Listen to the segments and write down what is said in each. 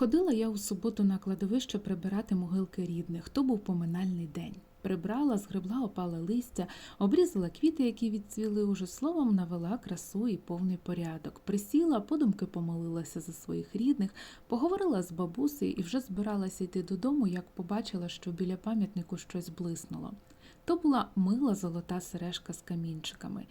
Ходила я у суботу на кладовище прибирати могилки рідних. То був поминальний день. Прибрала, згребла опале листя, обрізала квіти, які відцвіли уже словом, навела красу і повний порядок. Присіла, подумки помолилася за своїх рідних, поговорила з бабусею і вже збиралася йти додому, як побачила, що біля пам'ятнику щось блиснуло. То була мила золота сережка з камінчиками.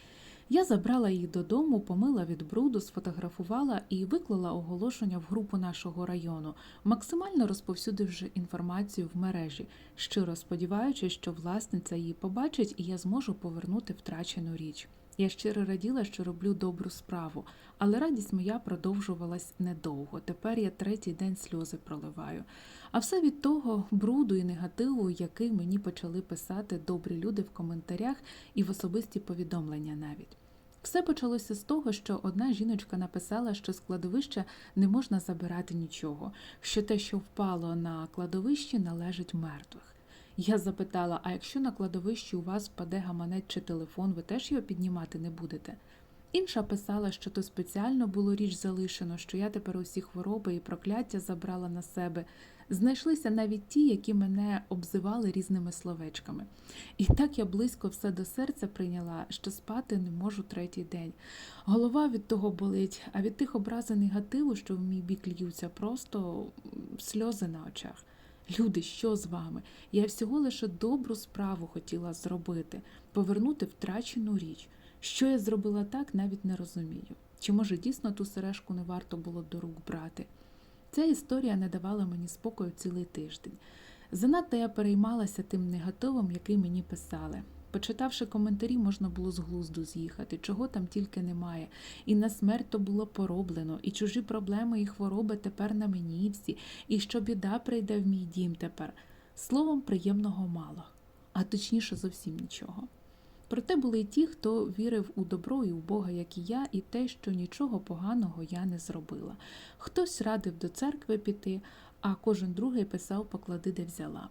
Я забрала її додому, помила від бруду, сфотографувала і виклала оголошення в групу нашого району, максимально розповсюдивши інформацію в мережі, щиро сподіваючись, що власниця її побачить і я зможу повернути втрачену річ. Я щиро раділа, що роблю добру справу, але радість моя продовжувалась недовго. Тепер я третій день сльози проливаю. А все від того бруду і негативу, який мені почали писати добрі люди в коментарях і в особисті повідомлення навіть. Все почалося з того, що одна жіночка написала, що з кладовища не можна забирати нічого, що те, що впало на кладовищі, належить мертвих. Я запитала: а якщо на кладовищі у вас впаде гаманець чи телефон, ви теж його піднімати не будете? Інша писала, що то спеціально було річ залишено, що я тепер усі хвороби і прокляття забрала на себе. Знайшлися навіть ті, які мене обзивали різними словечками. І так я близько все до серця прийняла, що спати не можу третій день. Голова від того болить, а від тих образи негативу, що в мій бік льються, просто сльози на очах. Люди, що з вами? Я всього лише добру справу хотіла зробити, повернути втрачену річ. Що я зробила так, навіть не розумію. Чи може дійсно ту сережку не варто було до рук брати? Ця історія не давала мені спокою цілий тиждень. Занадто я переймалася тим негативом, який мені писали. Почитавши коментарі, можна було з глузду з'їхати, чого там тільки немає. І на смерть то було пороблено, і чужі проблеми і хвороби тепер на мені всі, і що біда прийде в мій дім тепер. Словом, приємного мало, а точніше зовсім нічого. Проте були й ті, хто вірив у добро і у Бога, як і я, і те, що нічого поганого я не зробила. Хтось радив до церкви піти, а кожен другий писав поклади, де взяла.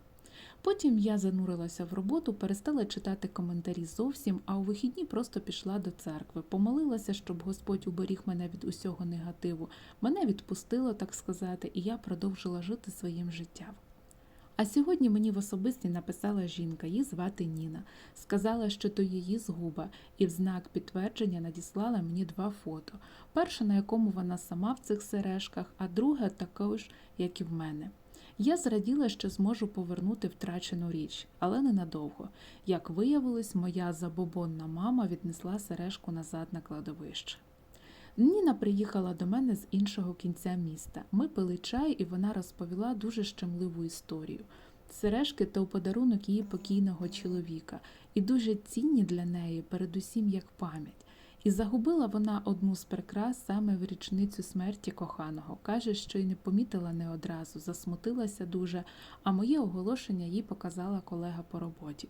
Потім я занурилася в роботу, перестала читати коментарі зовсім, а у вихідні просто пішла до церкви, помолилася, щоб Господь уберіг мене від усього негативу. Мене відпустило, так сказати, і я продовжила жити своїм життям. А сьогодні мені в особисті написала жінка, її звати Ніна. Сказала, що то її згуба, і в знак підтвердження надіслала мені два фото. Перше, на якому вона сама в цих сережках, а друге також, як і в мене. Я зраділа, що зможу повернути втрачену річ, але ненадовго. Як виявилось, моя забобонна мама віднесла сережку назад на кладовище. Ніна приїхала до мене з іншого кінця міста. Ми пили чай, і вона розповіла дуже щемливу історію. Сережки то подарунок її покійного чоловіка, і дуже цінні для неї, передусім як пам'ять. І загубила вона одну з прикрас саме в річницю смерті коханого. Каже, що й не помітила не одразу, засмутилася дуже, а моє оголошення їй показала колега по роботі.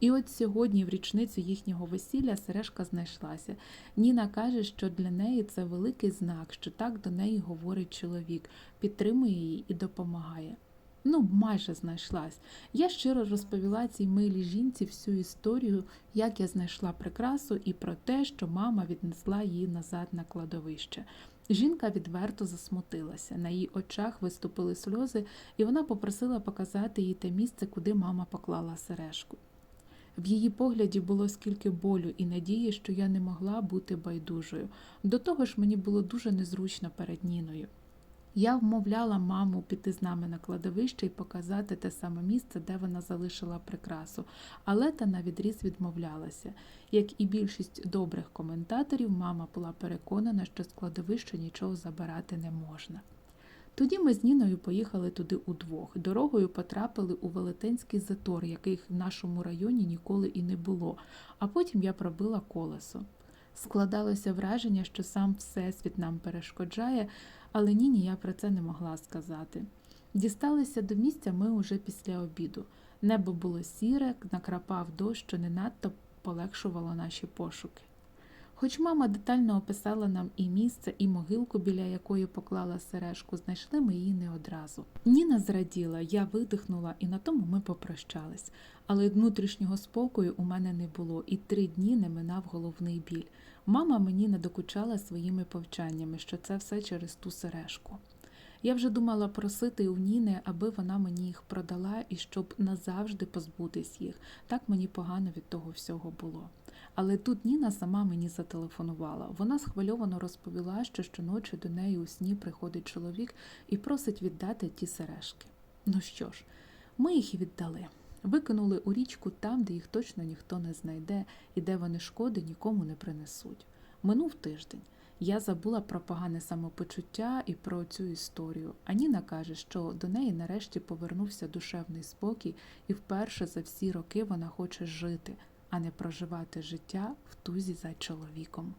І от сьогодні, в річницю їхнього весілля, сережка знайшлася. Ніна каже, що для неї це великий знак, що так до неї говорить чоловік, підтримує її і допомагає. Ну, майже знайшлась. Я щиро розповіла цій милій жінці всю історію, як я знайшла прикрасу, і про те, що мама віднесла її назад на кладовище. Жінка відверто засмутилася. На її очах виступили сльози, і вона попросила показати їй те місце, куди мама поклала сережку. В її погляді було скільки болю і надії, що я не могла бути байдужою. До того ж, мені було дуже незручно перед Ніною. Я вмовляла маму піти з нами на кладовище і показати те саме місце, де вона залишила прикрасу, але та навідріз відмовлялася. Як і більшість добрих коментаторів, мама була переконана, що з кладовища нічого забирати не можна. Тоді ми з Ніною поїхали туди удвох. Дорогою потрапили у велетенський затор, яких в нашому районі ніколи і не було, а потім я пробила колесо. Складалося враження, що сам Всесвіт нам перешкоджає, але Ніні я про це не могла сказати. Дісталися до місця ми уже після обіду. Небо було сіре, накрапав дощ, що не надто полегшувало наші пошуки. Хоч мама детально описала нам і місце, і могилку, біля якої поклала сережку, знайшли ми її не одразу. Ніна зраділа, я видихнула, і на тому ми попрощались. Але внутрішнього спокою у мене не було, і три дні не минав головний біль. Мама мені надокучала своїми повчаннями, що це все через ту сережку. Я вже думала просити у Ніни, аби вона мені їх продала і щоб назавжди позбутись їх. Так мені погано від того всього було. Але тут Ніна сама мені зателефонувала. Вона схвильовано розповіла, що щоночі до неї у сні приходить чоловік і просить віддати ті сережки. Ну що ж, ми їх і віддали. Викинули у річку там, де їх точно ніхто не знайде і де вони шкоди нікому не принесуть. Минув тиждень. Я забула про погане самопочуття і про цю історію. А Ніна каже, що до неї нарешті повернувся душевний спокій, і вперше за всі роки вона хоче жити, а не проживати життя в тузі за чоловіком.